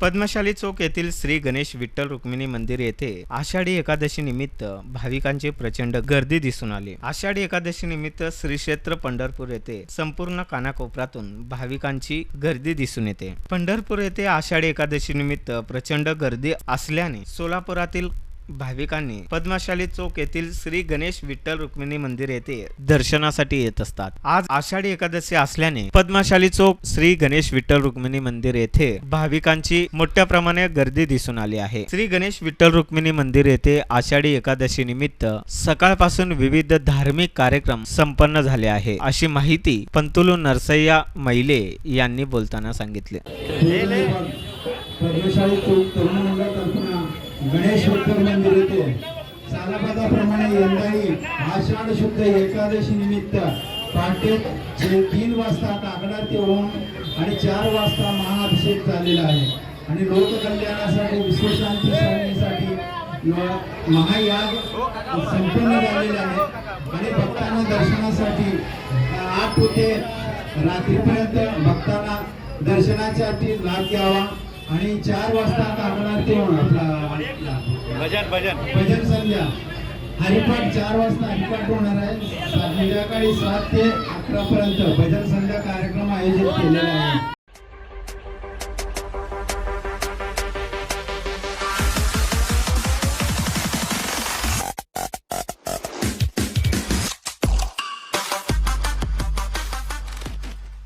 पद्मशाली चौक येथील श्री गणेश विठ्ठल रुक्मिणी मंदिर येथे आषाढी एकादशी निमित्त भाविकांची प्रचंड गर्दी दिसून आली. आषाढी एकादशी निमित्त श्री क्षेत्र पंढरपूर येथे संपूर्ण कानाकोपऱ्यातून भाविकांची गर्दी दिसून येते. पंढरपूर येथे आषाढी एकादशी निमित्त प्रचंड गर्दी असल्याने सोलापुरातील भाविकांनी पद्मशाली चौक येथील श्री गणेश विठ्ठल रुक्मिणी मंदिर येथे दर्शनासाठी येत असतात. आज आषाढी एकादशी असल्याने पद्मशाली चौक श्री गणेश विठ्ठल रुक्मिणी मंदिर येथे भाविकांची मोठ्या प्रमाणे गर्दी दिसून आली आहे. श्री गणेश विठ्ठल रुक्मिणी मंदिर येथे आषाढी एकादशी निमित्त सकाळपासून विविध धार्मिक कार्यक्रम संपन्न झाले आहे. अशी माहिती पंतुलू नरसय्या मैले यांनी बोलताना सांगितले. गणेश उत्तर मंदिर येथे सालाबादाप्रमाणे यंदाही आषाढ शुद्ध एकादशी निमित्त पहाटे जे तीन वाजता काकडारती होऊन आणि चार वाजता महाअभिषेक झालेला आहे. आणि लोककल्याणासाठी विश्वशांती साधण्यासाठी महायाग संपन्न झालेला आहे. आणि भक्तांना दर्शनासाठी आठ होते रात्रीपर्यंत भक्तांना दर्शनासाठी लाभ घ्यावा आणि चार वाजता काकडारती होऊन आपला भजन भजन. भजन संध्या हरिपाठ चार वाजता हरिपाठ होणार आहे. संध्याकाळी सात ते अकरा पर्यंत भजन संध्या कार्यक्रम आयोजित केलेला आहे.